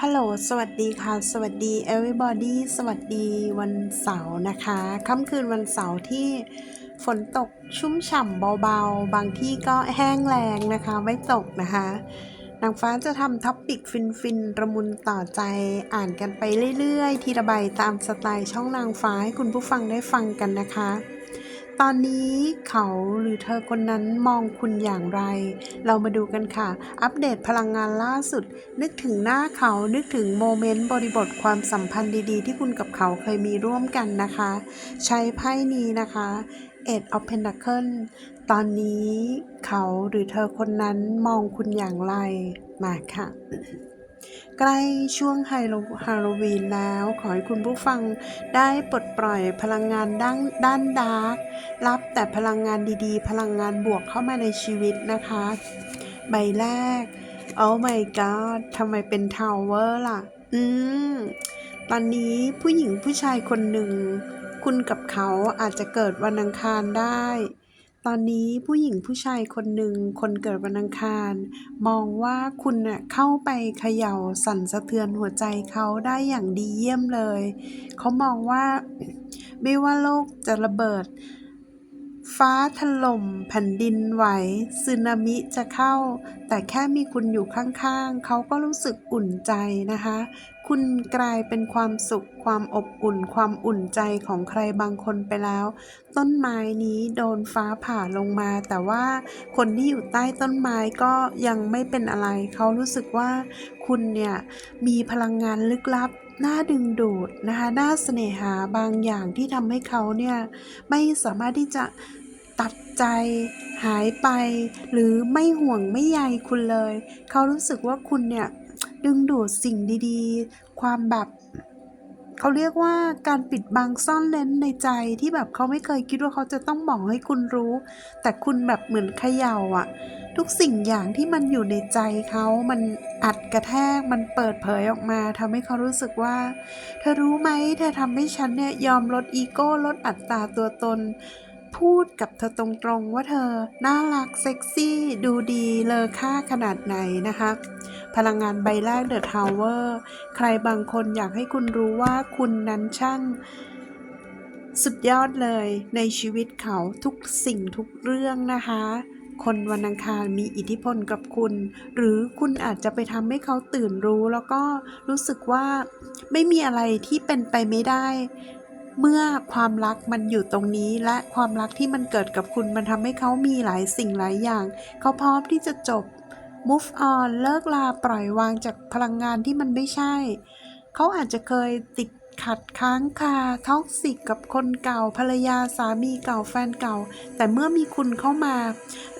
ฮัลโหล สวัสดีค่ะ สวัสดี everybody สวัสดีวันเสาร์นะคะ ค่ำคืนวันเสาร์ที่ฝนตกชุ่มฉ่ำเบาๆ บางที่ก็แห้งแรงนะคะ ไม่ตกนะคะนางฟ้าจะทำท็อปปิกฟินๆระมุนต่อใจอ่านกันไปเรื่อยๆ ทีละใบตามสไตล์ช่องนางฟ้าให้คุณผู้ฟังได้ฟังกันนะคะ ตอนนี้เขาหรือเธอคนนั้นมองคุณอย่างไร เรามาดูกันค่ะ อัปเดตพลังงานล่าสุด นึกถึงหน้าเขานึกถึงโมเมนต์บริบทความสัมพันธ์ดีๆ ที่คุณกับเขาเคยมีร่วมกันนะคะ ใช้ไพ่นี้นะคะ Eight of Pentacles ตอนนี้เขาหรือเธอคนนั้นมองคุณอย่างไรมาค่ะ ใกล้ช่วงไฮโลฮาโลวีนแล้ว ขอให้คุณผู้ฟังได้ปลดปล่อยพลังงานด้านด้านดาร์กรับแต่พลังงานดีๆ พลังงานบวกเข้ามาในชีวิตนะคะ ใบแรก Oh my god ทำไมเป็นทาวเวอร์ล่ะ อืม ตอนนี้ผู้หญิงผู้ชายคนหนึ่ง คุณกับเขาอาจจะเกิดวันอังคารได้ ตอนนี้ผู้หญิงผู้ชายคนหนึ่งคนเกิดวันอังคาร มองว่าคุณน่ะเข้าไปเขย่าสั่นสะเทือนหัวใจเขาได้อย่างดีเยี่ยมเลย เขามองว่า ไม่ว่าโลกจะระเบิด ฟ้าถล่มแผ่นดินไหวสึนามิจะเข้า แต่แค่มีคุณอยู่ข้างๆ เขาก็รู้สึกอุ่นใจนะคะ คุณกลายเป็นความสุข ความอบอุ่น ความอุ่นใจของใครบางคนไปแล้ว ต้นไม้นี้โดนฟ้าผ่าลงมา แต่ว่าคนที่อยู่ใต้ต้นไม้ก็ยังไม่เป็นอะไร เขารู้สึกว่าคุณเนี่ยมีพลังงานลึกลับ น่าดึงดูดนะคะน่าเสน่หาบางอย่างที่ทำให้เขาเนี่ยไม่สามารถที่จะตัดใจหายไป หรือไม่ห่วงไม่ใยคุณเลย เขารู้สึกว่าคุณเนี่ยดึงดูดสิ่งดีๆ ความแบบเขาเรียกว่าการปิดบังซ่อนเล้นในใจที่แบบเขาไม่เคยคิดว่าเขาจะต้องบอกให้คุณรู้ แต่คุณแบบเหมือนเขย่าอะ ทุกสิ่งอย่างที่มันอยู่ในใจเขามันอัดกระแทก มันเปิดเผยออกมาทำให้เขารู้สึกว่า เธอรู้ไหม เธอทำให้ฉันเนี่ยยอมลดอีโก้ ลดอัตราตัวตน พูดกับเธอตรงๆ ว่าเธอ น่ารัก เซ็กซี่ ดูดี เลอค่าขนาดไหนนะคะ พลังงานใบแรกเดอะทาวเวอร์ ใครบางคนอยากให้คุณรู้ว่าคุณนั้นช่างสุดยอดเลยในชีวิตเขาทุกสิ่งทุกเรื่องนะคะ คนวันอังคารมีอิทธิพลกับคุณ หรือคุณอาจจะไปทำให้เขาตื่นรู้ แล้วก็รู้สึกว่าไม่มีอะไรที่เป็นไปไม่ได้ เมื่อความรักมันอยู่ตรงนี้ และความรักที่มันเกิดกับคุณมันทำให้เขามีหลายสิ่งหลายอย่าง เขาพร้อมที่จะจบ move on เลิกลาปล่อยวางจากพลังงานที่มันไม่ใช่ เขาอาจจะเคยติด ขัดค้างคาท็อกซิกกับคนเก่าภรรยาสามีเก่าแฟนเก่า แต่เมื่อมีคุณเข้ามา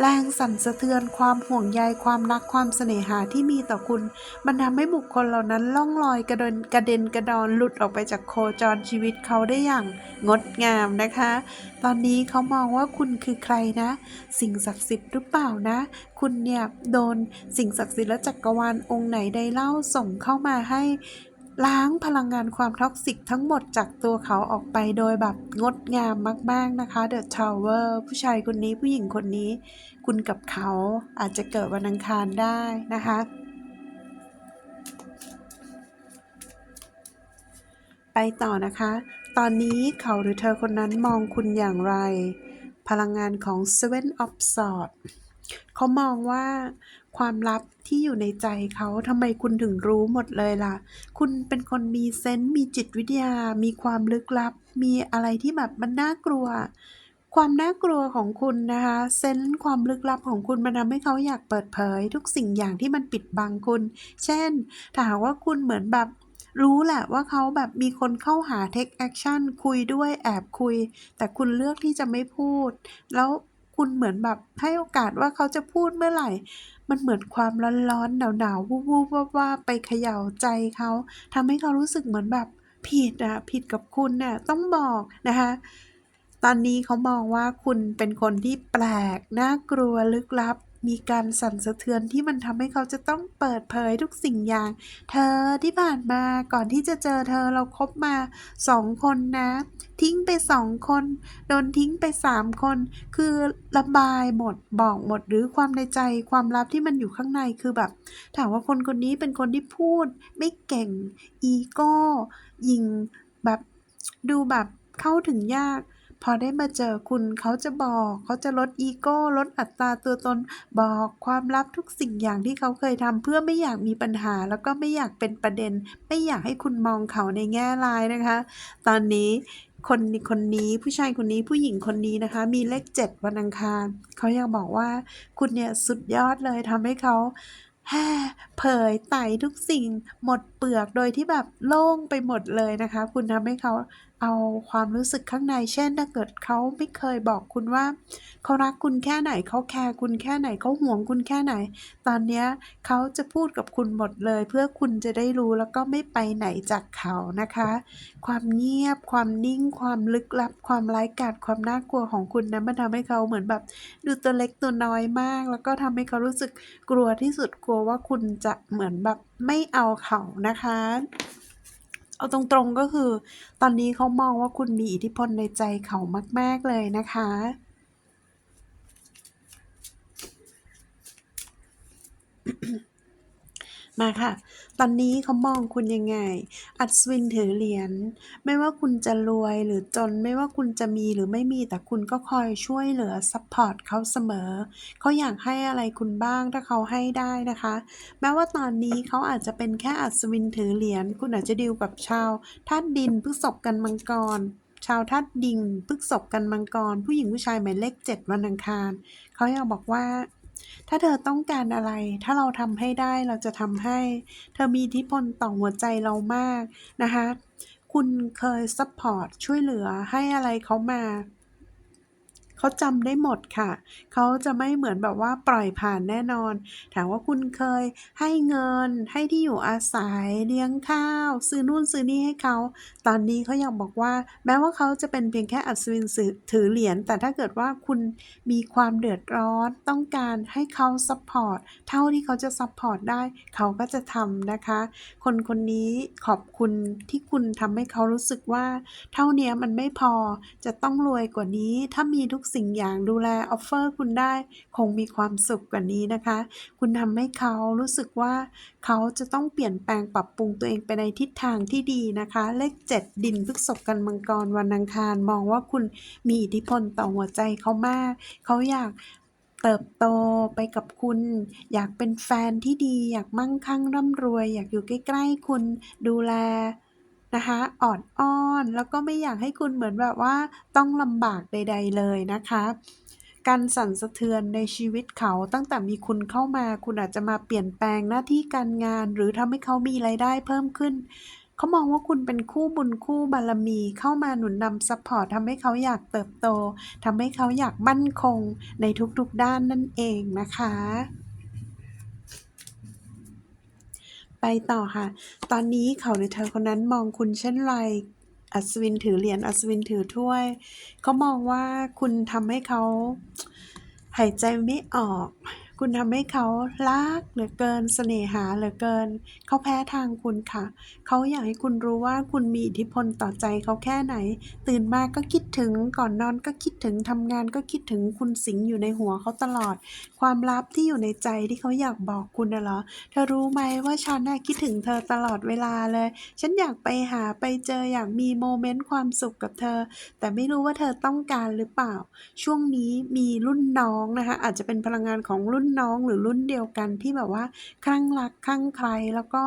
แรงสั่นสะเทือนความห่วงใยความรักความเสน่หาที่มีต่อคุณ มันทำให้บุคคลเหล่านั้นล่องลอยกระเด็นกระเด็นกระดอนหลุดออกไปจากโคจรชีวิตเขาได้อย่างงดงามนะคะ ตอนนี้เขามองว่าคุณคือใครนะ สิ่งศักดิ์สิทธิ์หรือเปล่านะ คุณเนี่ยโดนสิ่งศักดิ์สิทธิ์และจักรวาลองค์ไหนใดเล่าส่งเข้ามาให้ ล้างพลังงานความท็อกซิกทั้งหมดจากตัวเขาออกไปโดยแบบงดงามมาก ๆ นะคะ The Tower ผู้ชายคนนี้ผู้หญิงคนนี้ คุณกับเขาอาจจะเกิดวันอังคารได้นะคะ ไปต่อนะคะ ตอนนี้เขาหรือเธอคนนั้นมองคุณอย่างไร พลังงานของ Seven of Swords เขามองว่า ความลับที่อยู่ในใจเขาทำไมคุณถึงรู้หมดเลยล่ะ คุณเป็นคนมีเซนส์มีจิตวิทยา มีความลึกลับ มีอะไรที่แบบมันน่ากลัว ความน่ากลัวของคุณนะคะเซนส์ความลึกลับของคุณมันทำให้เขาอยากเปิดเผย ทุกสิ่งอย่างที่มันปิดบังคุณ เช่น ถ้าหากว่าคุณเหมือนแบบรู้แหละว่าเขาแบบมีคนเข้าหา take action คุยด้วยแอบคุย แต่คุณเลือกที่จะไม่พูด แล้ว คุณเหมือนแบบให้โอกาสว่าเขาจะพูดเมื่อไหร่ มันเหมือนความร้อนๆหนาวๆวูบๆว่าๆไปเขย่าใจเขาทำให้เขารู้สึกเหมือนแบบผิดอะผิดกับคุณน่ะต้องบอกนะคะตอนนี้เขามองว่าคุณเป็นคนที่แปลก น่ากลัวลึกลับ มีการสั่นสะเทือนที่มันทำให้เขาจะต้องเปิดเผยทุกสิ่งอย่าง เธอที่ผ่านมาก่อนที่จะเจอเธอเราคบมาสองคนนะ ทิ้งไปสองคนโดนทิ้งไปสามคน คือระบายหมดบอกหมดหรือความในใจความลับที่มันอยู่ข้างในคือแบบ ถามว่าคนคนนี้เป็นคนที่พูด ไม่เก่ง อีโก้ยิงแบบดูแบบเข้าถึงยาก พอได้มาเจอคุณเขาจะบอกเขาจะลดอีโก้ลดอัตราตัวตนบอกความลับทุกสิ่งอย่างที่เขาเคยทำเพื่อไม่อยากมีปัญหา แล้วก็ไม่อยากเป็นประเด็น ไม่อยากให้คุณมองเขาในแง่ร้ายนะคะ ตอนนี้คนคนนี้ผู้ชายคนนี้ผู้หญิงคนนี้นะคะ มีเลขเจ็ดวันอังคารเขายังบอกว่าคุณเนี่ยสุดยอดเลยทำให้เขาเผยไต่ทุกสิ่งหมดเปลือกโดยที่แบบโล่งไปหมดเลยนะคะ คุณทำให้เขา เอาความรู้สึกข้างในเช่นถ้าเกิดเขาไม่เคยบอกคุณว่าเขารักคุณแค่ไหนเขาแคร์คุณแค่ไหนเขาห่วงคุณแค่ไหน ตอนนี้เขาจะพูดกับคุณหมดเลย เพื่อคุณจะได้รู้แล้วก็ไม่ไปไหนจากเขานะคะ ความเงียบ ความนิ่ง ความลึกลับ ความไร้กาจความน่ากลัวของคุณนะมันทำให้เขาเหมือนแบบดูตัวเล็กตัวน้อยมาก แล้วก็ทำให้เขารู้สึกกลัวที่สุดกลัวว่าคุณจะเหมือนแบบไม่เอาเขานะคะ เอาตรงๆก็คือ ตอนนี้เขามองว่าคุณมีอิทธิพลในใจเขามาก ๆ เลยนะคะ มาค่ะ ตอนนี้เขามองคุณยังไง อัศวินถือเหรียญ ไม่ว่าคุณจะรวยหรือจน ไม่ว่าคุณจะมีหรือไม่มี แต่คุณก็คอยช่วยเหลือซัพพอร์ตเขาเสมอ เขาอยากให้อะไรคุณบ้างถ้าเขาให้ได้นะคะ แม้ว่าตอนนี้เขาอาจจะเป็นแค่อัศวินถือเหรียญ คุณอาจจะดีลกับชาวธาตุดินพฤษภกันมังกรชาวธาตุดินพฤษภกันมังกร ผู้หญิงผู้ชายหมายเลขเจ็ดวันอังคาร เขาอยากบอกว่า ถ้าเธอต้องการอะไร ถ้าเราทำให้ได้เราจะทำให้ เธอมีอิทธิพลต่อหัวใจเรามากนะคะ คุณเคยซัพพอร์ตช่วยเหลือให้อะไรเขามา เขาจำได้หมดค่ะ เขาจะไม่เหมือนแบบว่าปล่อยผ่านแน่นอน ถามว่าคุณเคยให้เงิน ให้ที่อยู่อาศัย เลี้ยงข้าว ซื้อนู่นซื้อนี่ให้เขา ตอนนี้เขาอยากบอกว่า แม้ว่าเขาจะเป็นเพียงแค่อัศวินถือเหรียญ แต่ถ้าเกิดว่าคุณมีความเดือดร้อน ต้องการให้เขาซัพพอร์ต เท่าที่เขาจะซัพพอร์ตได้ เขาก็จะทำนะคะ คนคนนี้ขอบคุณที่คุณทำให้เขารู้สึกว่า เท่านี้มันไม่พอ จะต้องรวยกว่านี้ ถ้ามีทุกสิ่งอย่างดูแลออฟเฟอร์คุณได้คงมีความสุขกว่านี้นะคะ คุณทำให้เขารู้สึกว่าเขาจะต้องเปลี่ยนแปลงปรับปรุงตัวเองไปในทิศทางที่ดีนะคะ เลขเจ็ดดินพฤกษภกันมังกรวันอังคาร มองว่าคุณมีอิทธิพลต่อหัวใจเขามาก เขาอยากเติบโตไปกับคุณ อยากเป็นแฟนที่ดี อยากมั่งคั่งร่ำรวย อยากอยู่ใกล้ ๆ คุณดูแล นะคะอ่อนอ้อนแล้วก็ไม่อยากให้คุณเหมือนแบบว่าต้องลำบากใด ๆ เลยนะคะการสั่นสะเทือนในชีวิตเขาตั้งแต่มีคุณเข้ามา คุณอาจจะมาเปลี่ยนแปลงหน้าที่การงาน หรือทำให้เขามีรายได้เพิ่มขึ้น เขามองว่าคุณเป็นคู่บุญคู่บารมีเข้ามาหนุนนำซัพพอร์ตทำให้เขาอยากเติบโตทำให้เขาอยากมั่นคงในทุกๆด้านนั่นเองนะคะ ไปต่อค่ะ ตอนนี้เขาหรือเธอคนนั้นมองคุณเช่นไร อัศวินถือเหรียญ อัศวินถือถ้วย เขามองว่าคุณทำให้เขาหายใจไม่ออก คุณทำให้เขารักเหลือเกินเสน่หาเหลือเกิน เขาแพ้ทางคุณค่ะ เขาอยากให้คุณรู้ว่าคุณมีอิทธิพลต่อใจเขาแค่ไหน ตื่นมาก็คิดถึงก่อนนอนก็คิดถึงทำงานก็คิดถึงคุณสิงอยู่ในหัวเขาตลอด ความลับที่อยู่ในใจที่เขาอยากบอกคุณนะเหรอเธอรู้ไหมว่าฉันน่ะคิดถึงเธอตลอดเวลาเลย ฉันอยากไปหาไปเจออยากมีโมเมนต์ความสุขกับเธอ แต่ไม่รู้ว่าเธอต้องการหรือเปล่า ช่วงนี้มีรุ่นน้องนะคะอาจจะเป็นพลังงานของรุ่นน้องหรือรุ่นเดียวกันที่แบบว่าคลั่งรักคลั่งใครแล้วก็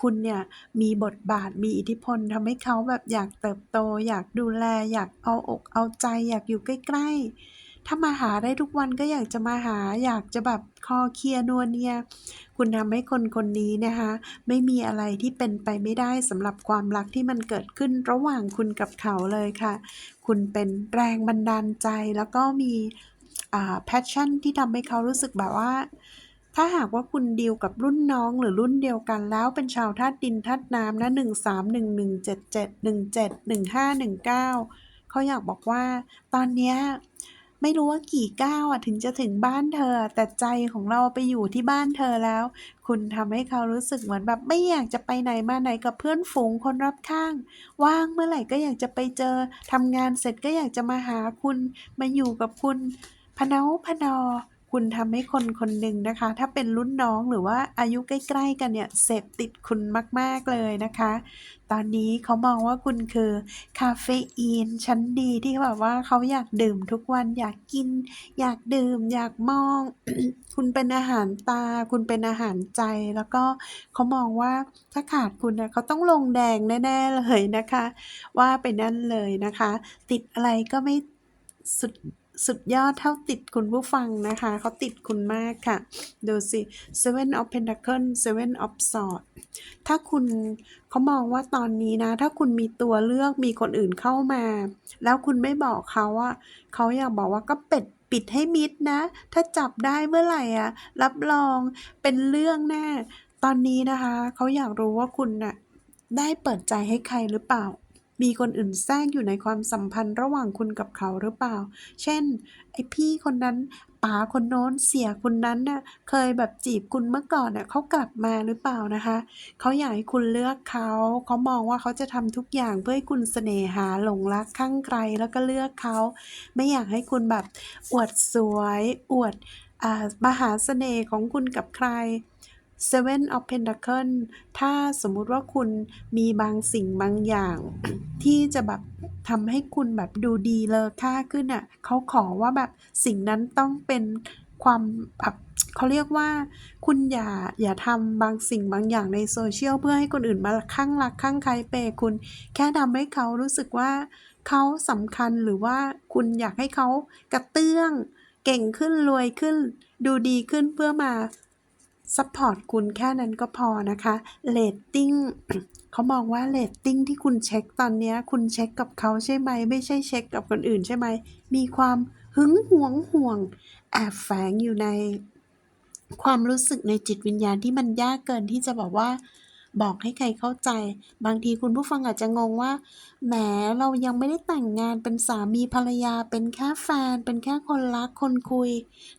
คุณเนี่ยมีบทบาทมีอิทธิพลทำให้เขาแบบอยากเติบโต อยากดูแล อยากเอาอกเอาใจ อยากอยู่ใกล้ๆ ถ้ามาหาได้ทุกวันก็อยากจะมาหา อยากจะแบบคอเคลียนัวเนียคุณทำให้คนคนนี้นะคะไม่มีอะไรที่เป็นไปไม่ได้สำหรับความรักที่มันเกิดขึ้นระหว่างคุณกับเขาเลยค่ะ คุณเป็นแรงบันดาลใจแล้วก็มี อ่า passion ที่ทำให้เขารู้สึกแบบว่า ถ้าหากว่าคุณดีลกับรุ่นน้องหรือรุ่นเดียวกันแล้วเป็นชาวธาตุดินธาตุน้ำนะหนึ่งสามหนึ่งหนึ่งเจ็ดเจ็ดหนึ่งเจ็ดหนึ่งห้าหนึ่งเก้าเขาอยากบอกว่า ตอนเนี้ยไม่รู้ว่ากี่ก้าวอะถึงจะถึงบ้านเธอ แต่ใจของเราไปอยู่ที่บ้านเธอแล้ว คุณทำให้เขารู้สึกเหมือนแบบไม่อยากจะไปไหนมาไหนกับเพื่อนฝูงคนรอบข้าง ว่างเมื่อไหร่ก็อยากจะไปเจอทำงานเสร็จก็อยากจะมาหาคุณมาอยู่กับคุณ พเนาพนอ คุณทำให้คนคนหนึ่งนะคะ ถ้าเป็นรุ่นน้องหรือว่าอายุใกล้ ๆ กันเนี่ยเสพติดคุณมาก ๆ เลยนะคะ ตอนนี้เขามองว่าคุณคือคาเฟอีนชั้นดีที่แบบว่าเขาอยากดื่มทุกวันอยากกิน อยากดื่ม อยากมอง คุณเป็นอาหารตา คุณเป็นอาหารใจ แล้วก็เขามองว่าถ้าขาดคุณเนี่ยเขาต้องลงแดงแน่ๆเลยนะคะ ว่าไปนั่นเลยนะคะ ติดอะไรก็ไม่สุด สุดยอดเท่าติดคุณผู้ฟังนะคะ เขาติดคุณมากค่ะ ดูสิ Seven of Pentacles Seven of Swords ถ้าคุณเขามองว่าตอนนี้นะ ถ้าคุณมีตัวเลือกมีคนอื่นเข้ามา แล้วคุณไม่บอกเขาว่าเขาอยากบอกว่าก็เป็ดปิดให้มิดนะ ถ้าจับได้เมื่อไหร่อะรับรองเป็นเรื่องแน่ตอนนี้นะคะ เขาอยากรู้ว่าคุณน่ะได้เปิดใจให้ใครหรือเปล่า มีคนอื่นแทรกอยู่ในความสัมพันธ์ระหว่างคุณกับเขาหรือเปล่า เช่น ไอพี่คนนั้นป๋าคนโน้นเสียคนนั้นน่ะเคยแบบจีบคุณเมื่อก่อนน่ะเขากลับมาหรือเปล่านะคะ เขาอยากให้คุณเลือกเขา เขามองว่าเขาจะทำทุกอย่างเพื่อให้คุณเสน่หาหลงรักข้างใครแล้วก็เลือกเขา ไม่อยากให้คุณแบบอวดสวย อวดอ่ามหาเสน่ห์ของคุณกับใคร Seven of Pentacle ถ้าสมมุติว่าคุณมีบางสิ่งบางอย่าง ที่จะแบบทำให้คุณแบบดูดีเลอค่าขึ้นอะเขาขอว่าแบบสิ่งนั้นต้องเป็นความแบบเขาเรียกว่าคุณอย่าอย่าทำบางสิ่งบางอย่างในโซเชียลเพื่อให้คนอื่นมาข้างรักข้างใครเปคุณ แค่ทำให้เขารู้สึกว่าเขาสำคัญหรือว่าคุณอยากให้เขากระเตื้อง เก่งขึ้นรวยขึ้น ดูดีขึ้นเพื่อมา ซัพพอร์ตคุณแค่นั้นก็พอนะคะเลตติ้งเขามองว่าเลตติ้งที่คุณเช็คตอนนี้คุณเช็คกับเขาใช่ไหม ไม่ใช่เช็คกับคนอื่นใช่ไหม มีความหึงหวงห่วง แอบแฝงอยู่ในความรู้สึกในจิตวิญญาณที่มันยากเกินที่จะบอกว่า บอกให้ใครเข้าใจ บางทีคุณผู้ฟังอาจจะงงว่า แหมเรายังไม่ได้แต่งงานเป็นสามีภรรยา เป็นแค่แฟน เป็นแค่คนรักคนคุย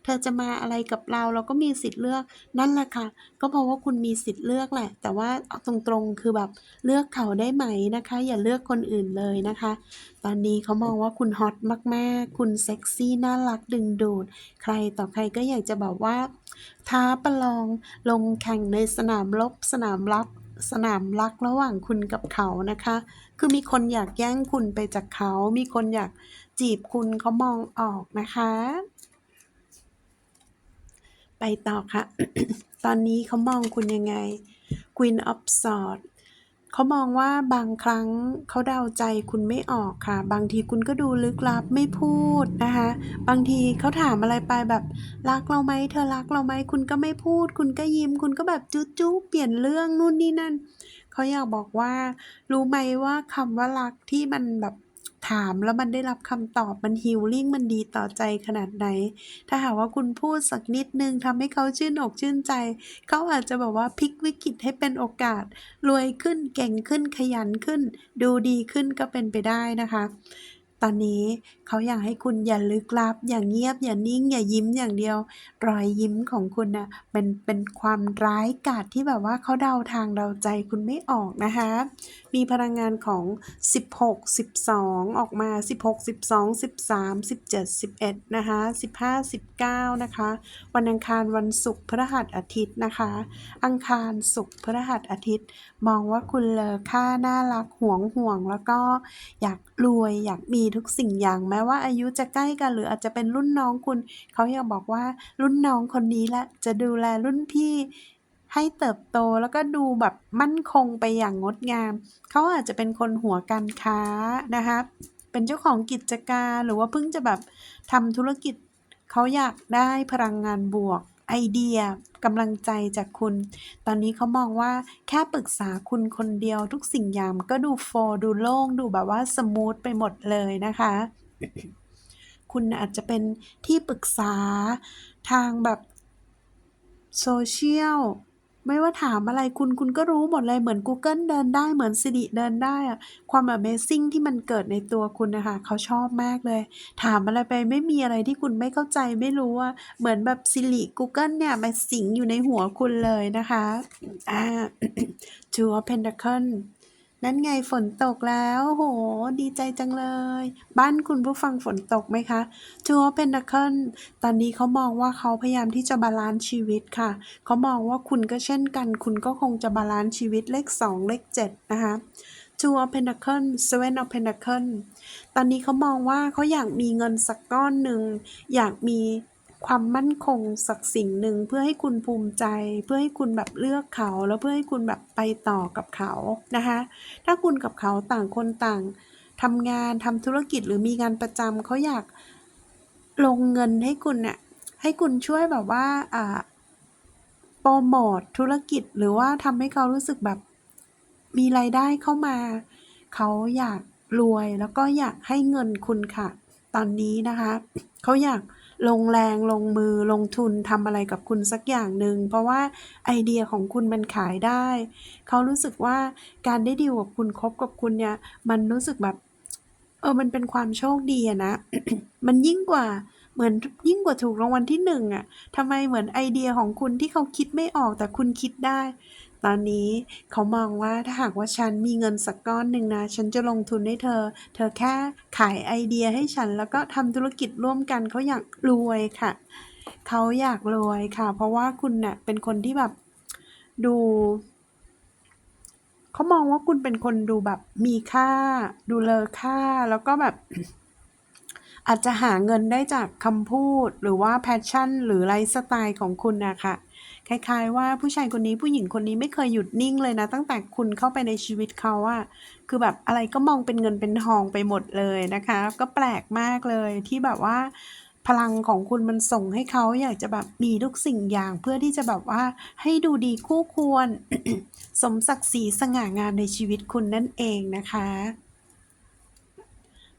เธอจะมาอะไรกับเราเราก็มีสิทธิ์เลือกนั่นแหละค่ะ ก็เพราะว่าคุณมีสิทธิ์เลือกแหละ แต่ว่าเอาตรงๆคือแบบเลือกเขาได้ไหมนะคะ อย่าเลือกคนอื่นเลยนะคะ ตอนนี้เขามองว่าคุณฮอตมากๆ คุณเซ็กซี่น่ารักดึงดูด ใครต่อใครก็อยากจะบอกว่าท้าประลองลงแข่งในสนามรบสนามรับ สนามรักระหว่างคุณกับเขานะคะ คือมีคนอยากแย่งคุณไปจากเขา มีคนอยากจีบคุณเขามองออกนะคะ ไปต่อค่ะ ตอนนี้เขามองคุณยังไง Queen of Swords เขามองว่าบางครั้งเขาเดาใจคุณไม่ออกค่ะ บางทีคุณก็ดูลึกลับไม่พูดนะคะ บางทีเขาถามอะไรไปแบบรักเราไหมเธอรักเราไหมคุณก็ไม่พูด คุณก็ยิ้ม คุณก็แบบจุ๊จุ๊เปลี่ยนเรื่องนู่นนี่นั่นเขาอยากบอกว่า รู้ไหมว่าคำว่ารักที่มันแบบ ถามแล้วมันได้รับคำตอบมันฮิลลิ่งมันดีต่อใจขนาดไหน ถ้าหากว่าคุณพูดสักนิดนึงทำให้เขาชื่นอกชื่นใจ เขาอาจจะแบบว่าพลิกวิกฤตให้เป็นโอกาส รวยขึ้นเก่งขึ้นขยันขึ้น ดูดีขึ้นก็เป็นไปได้นะคะ ตอนนี้ เขาอยากให้คุณอย่าลึกลับ อย่างเงียบ อย่านิ่ง อย่ายิ้มอย่างเดียว รอยยิ้มของคุณน่ะเป็นเป็นความร้ายกาจที่แบบว่าเขาเดาทางเดาใจคุณไม่ออกนะคะ มีพลังงานของ 16 12 ออกมา 16 12 13 17 11 นะคะ 15 19 นะคะ วันอังคารวันศุกร์พฤหัสอาทิตย์นะคะ อังคารศุกร์พฤหัสอาทิตย์ มองว่าคุณเลอค่าน่ารักห่วงห่วงแล้วก็อยากรวยอยากมีทุกสิ่งอย่างแม้ว่าอายุจะใกล้กัน หรืออาจจะเป็นรุ่นน้องคุณ เขาอยากบอกว่ารุ่นน้องคนนี้แหละจะดูแลรุ่นพี่ให้เติบโตแล้วก็ดูแบบมั่นคงไปอย่างงดงาม เขาอาจจะเป็นคนหัวการค้านะคะเป็นเจ้าของกิจการหรือว่าเพิ่งจะแบบทำธุรกิจ เขาอยากได้พลังงานบวกไอเดียกำลังใจจากคุณ ตอนนี้เขามองว่าแค่ปรึกษาคุณคนเดียวทุกสิ่งอย่างก็ดูโฟร์ดูโล่งดูแบบว่าสมูทไปหมดเลยนะคะ คุณอาจจะเป็นที่ปรึกษาทางแบบโซเชียลไม่ว่าถามอะไรคุณคุณก็รู้หมดเลยเหมือน Google เดินได้เหมือน Siri เดินได้อะความ Amazing ที่มันเกิดในตัวคุณนะคะเขาชอบมากเลย ถามอะไรไปไม่มีอะไรที่คุณไม่เข้าใจไม่รู้อะเหมือนแบบ Siri Google เนี่ยมาสิงอยู่ในหัวคุณเลยนะคะอ่า Two of Pentacle นั่นไงฝนตกแล้วโอ้โฮดีใจจังเลย บ้านคุณผู้ฟังฝนตกไหมคะ Two of Pentacles ตอนนี้เขามองว่าเขาพยายามที่จะบาลันซ์ชีวิตค่ะ เขามองว่าคุณก็เช่นกัน คุณก็คงจะบาลันซ์ชีวิตเลข 2 เลข 7 นะคะ Two of Pentacles Seven of Pentacles ตอนนี้เขามองว่าเขาอยากมีเงินสักก้อนหนึ่ง อยากมี ความมั่นคงสักสิ่งหนึ่งเพื่อให้คุณภูมิใจ เพื่อให้คุณแบบเลือกเขา แล้วเพื่อให้คุณแบบไปต่อกับเขานะคะถ้าคุณกับเขาต่างคนต่างทำงานทำธุรกิจหรือมีงานประจำเขาอยากลงเงินให้คุณเนี่ยให้คุณช่วยแบบว่าอ่าโปรโมทธุรกิจหรือว่าทำให้เขารู้สึกแบบมีรายได้เข้ามา เขาอยากรวยแล้วก็อยากให้เงินคุณค่ะ ตอนนี้นะคะ เขาอยาก ลงแรงลงมือลงทุนทำอะไรกับคุณสักอย่างหนึ่งเพราะว่าไอเดียของคุณมันขายได้ เขารู้สึกว่าการได้ดีลกับคุณคบกับคุณเนี่ย มันรู้สึกแบบเออมันเป็นความโชคดีอะนะ มันยิ่งกว่าเหมือนยิ่งกว่าถูกรางวัลที่หนึ่งอะทำไมเหมือนไอเดียของคุณที่เขาคิดไม่ออกแต่คุณคิดได้ ตอนนี้เขามองว่าถ้าหากว่าฉันมีเงินสักก้อนหนึ่งนะ ฉันจะลงทุนให้เธอ เธอแค่ขายไอเดียให้ฉันแล้วก็ทำธุรกิจร่วมกันเขาอยากรวยค่ะ เขาอยากรวยค่ะ เพราะว่าคุณเน่ะเป็นคนที่แบบดูเขามองว่าคุณเป็นคนดูแบบมีค่า ดูเลอค่าแล้วก็แบบอาจจะหาเงินได้จากคำพูดหรือว่า passion หรือไลฟ์สไตล์ของคุณนะคะ คล้ายๆ ว่าผู้ชายคนนี้ผู้หญิงคนนี้ไม่เคยหยุดนิ่งเลยนะ ตั้งแต่คุณเข้าไปในชีวิตเขาอะคือแบบอะไรก็มองเป็นเงินเป็นทองไปหมดเลยนะคะ ก็แปลกมากเลยที่แบบว่า พลังของคุณมันส่งให้เขาอยากจะแบบมีทุกสิ่งอย่างเพื่อที่จะแบบว่าให้ดูดีคู่ควร สมศักดิ์ศรีสง่างามในชีวิตคุณนั่นเองนะคะ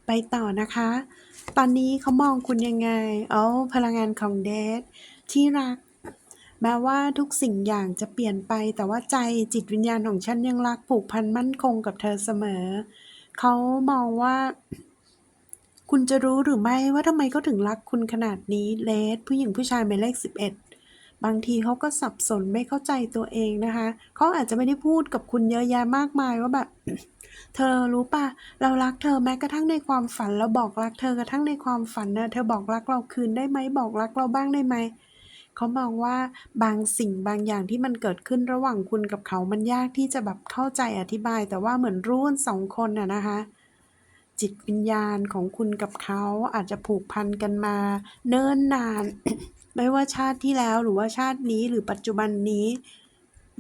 ไปต่อนะคะ ตอนนี้เขามองคุณยังไงอ๋อพลังงานของเดทที่รัก แม้ว่าทุกสิ่งอย่างจะเปลี่ยนไป แต่ว่าใจจิตวิญญาณของฉันยังรักผูกพันมั่นคงกับเธอเสมอ เขามองว่า คุณจะรู้หรือไม่ว่าทำไมเขาถึงรักคุณขนาดนี้เลสผู้หญิงผู้ชายหมายเลขสิบเอ็ดบางทีเขาก็สับสนไม่เข้าใจตัวเองนะคะ เขาอาจจะไม่ได้พูดกับคุณเยอะแยะมากมายว่าแบบ เธอรู้ป่ะ เรารักเธอแม้กระทั่งในความฝันเราบอกรักเธอกระทั่งในความฝันนะเธอบอกรักเราคืนได้ไหมบอกรักเราบ้างได้ไหม เขามองว่าบางสิ่งบางอย่างที่มันเกิดขึ้นระหว่างคุณกับเขา มันยากที่จะแบบเข้าใจอธิบาย แต่ว่าเหมือนรู้กันสองคนน่ะนะคะ จิตวิญญาณของคุณกับเขาอาจจะผูกพันกันมา เนิ่นนาน ไม่ว่าชาติที่แล้วหรือว่าชาตินี้หรือปัจจุบันนี้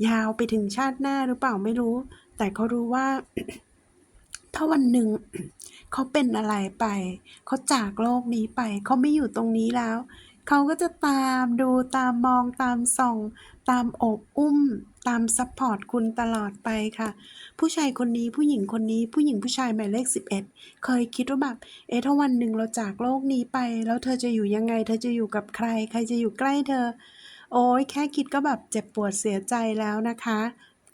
ยาวไปถึงชาติหน้าหรือเปล่าไม่รู้ แต่เขารู้ว่า ถ้าวันหนึ่งเขาเป็นอะไรไป เขาจากโลกนี้ไป เขาไม่อยู่ตรงนี้แล้ว เขาก็จะตามดูตามมองตามส่อง ตามโอบอุ้ม ตามซัพพอร์ตคุณตลอดไปค่ะ ผู้ชายคนนี้ผู้หญิงคนนี้ผู้หญิงผู้ชายหมายเลข 11 เคยคิดว่าแบบเอ๊ะถ้าวันหนึ่งเราจากโลกนี้ไป แล้วเธอจะอยู่ยังไง เธอจะอยู่กับใคร ใครจะอยู่ใกล้เธอ โอ๊ยแค่คิดก็แบบเจ็บปวดเสียใจแล้วนะคะ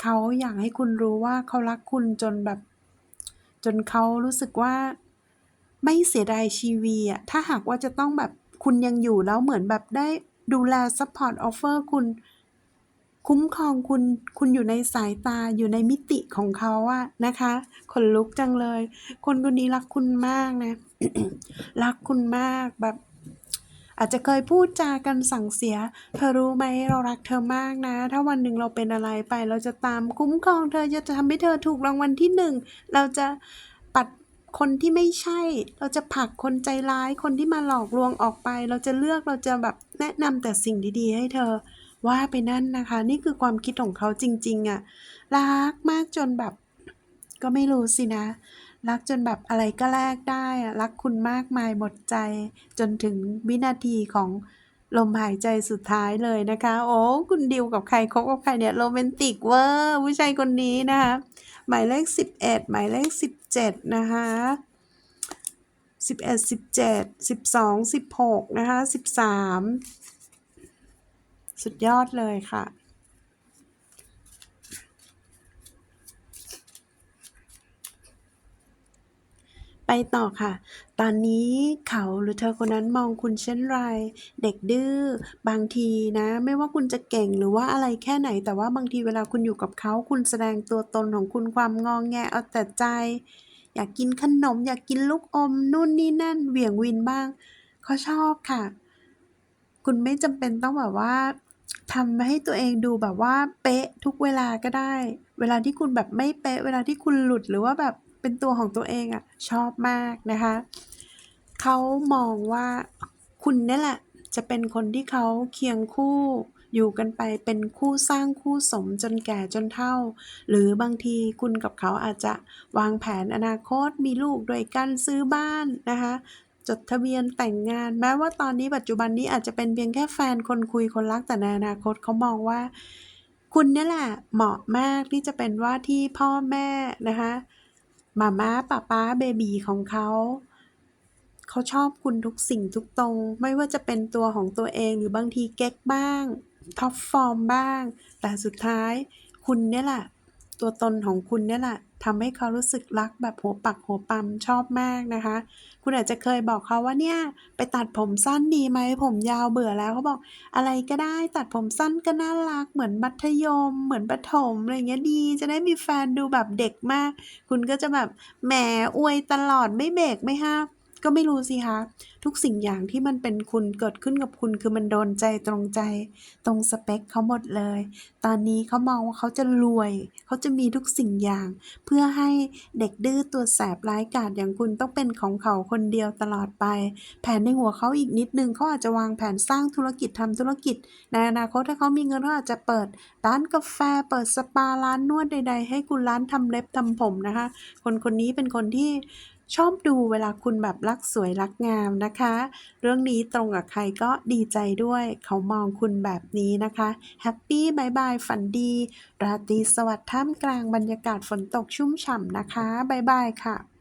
เขาอยากให้คุณรู้ว่าเขารักคุณจนแบบ จนเขารู้สึกว่าไม่เสียดายชีวีอะถ้าหากว่าจะต้องแบบ คุณยังอยู่แล้วเหมือนแบบได้ดูแลซัพพอร์ตออฟเฟอร์คุณคุ้มครองคุณคุณอยู่ในสายตาอยู่ในมิติของเขาอะนะคะขนลุกจังเลย คนคนนี้รักคุณมากนะ รักคุณมากแบบ อาจจะเคยพูดจากันสั่งเสีย เธอรู้ไหมเรารักเธอมากนะ ถ้าวันหนึ่งเราเป็นอะไรไป เราจะตามคุ้มครองเธอจะทำให้เธอถูกรางวัลที่หนึ่งเราจะปัด คนที่ไม่ใช่ เราจะผลักคนใจร้าย คนที่มาหลอกลวงออกไป เราจะเลือกเราจะแบบแนะนำแต่สิ่งดี ๆ ให้เธอ ว่าไปนั่นนะคะ นี่คือความคิดของเขาจริง ๆอะรักมากจนแบบ ก็ไม่รู้สินะ รักจนแบบอะไรก็แลกได้อะรักคุณมากมายหมดใจ จนถึงวินาทีของลมหายใจสุดท้ายเลยนะคะ โอ้คุณดิวกับใครคบกับใครเนี่ยโรแมนติกเวอร์ผู้ชายคนนี้นะคะหมายเลข 11 หมายเลข17 นะคะ11 17 12 16นะคะ13สุดยอดเลยค่ะ ไปต่อค่ะ ตอนนี้เขาหรือเธอคนนั้นมองคุณเช่นไร เด็กดื้อ บางทีนะ ไม่ว่าคุณจะเก่งหรือว่าอะไรแค่ไหน แต่ว่าบางทีเวลาคุณอยู่กับเขา คุณแสดงตัวตนของคุณความงองแงเอาแต่ใจ อยากกินขนม อยากกินลูกอม นู่นนี่นั่น เหวี่ยงวินบ้าง เขาชอบค่ะ คุณไม่จำเป็นต้องแบบว่าทำให้ตัวเองดูแบบว่าเป๊ะทุกเวลาก็ได้ เวลาที่คุณแบบไม่เป๊ะ เวลาที่คุณหลุดหรือว่าแบบ เป็นตัวของตัวเองอะชอบมากนะคะเขามองว่าคุณนี่แหละ จะเป็นคนที่เขาเคียงคู่อยู่กันไปเป็นคู่สร้างคู่สมจนแก่จนเฒ่า หรือบางทีคุณกับเขาอาจจะวางแผนอนาคตมีลูกด้วยกันซื้อบ้านนะคะจดทะเบียนแต่งงาน แม้ว่าตอนนี้ปัจจุบันนี้อาจจะเป็นเพียงแค่แฟนคนคุยคนรักแต่ในอนาคตเขามองว่า คุณนี่แหละเหมาะมากที่จะเป็นว่าที่พ่อแม่นะคะ มาม่าป้าป้าเบบีของเขา เขาชอบคุณทุกสิ่งทุกตรง ไม่ว่าจะเป็นตัวของตัวเองหรือบางทีเก๊กบ้างท็อปฟอร์มบ้าง แต่สุดท้ายคุณเนี่ยแหละ ตัวตนของคุณเนี่ยแหละ ทำให้เขารู้สึกรักแบบหัวปักหัวปั๊มชอบมากนะคะ คุณอาจจะเคยบอกเขาว่าเนี่ยไปตัดผมสั้นดีไหมผมยาวเบื่อแล้วเขาบอกอะไรก็ได้ตัดผมสั้นก็น่ารักเหมือนมัธยม เหมือนประถมอะไรเงี้ยดี จะได้มีแฟนดูแบบเด็กมาก คุณก็จะแบบแหมอวยตลอดไม่เบรกไม่ห้าม ก็ไม่รู้สิคะทุกสิ่งอย่างที่มันเป็นคุณเกิดขึ้นกับคุณคือมันโดนใจตรงใจ ตรงสเปคเขาหมดเลย ตอนนี้เขามองว่าเขาจะรวย เขาจะมีทุกสิ่งอย่าง เพื่อให้เด็กดื้อตัวแสบร้ายกาจอย่างคุณต้องเป็นของเขาคนเดียวตลอดไป แผนในหัวเขาอีกนิดนึงเขาอาจจะวางแผนสร้างธุรกิจทำธุรกิจในอนาคตถ้าเขามีเงินเขาอาจจะเปิดร้านกาแฟ เปิดสปาร้านนวดใด ๆ ให้คุณร้านทำเล็บทำผมนะคะ คนคนนี้เป็นคนที่ ชอบดูเวลาคุณแบบรักสวยรักงามนะคะ เรื่องนี้ตรงกับใครก็ดีใจด้วย เขามองคุณแบบนี้นะคะแฮปปี้บายบายฝันดี ราตรีสวัสดิ์ท่ามกลางบรรยากาศฝนตกชุ่มฉ่ำนะคะบายบายค่ะ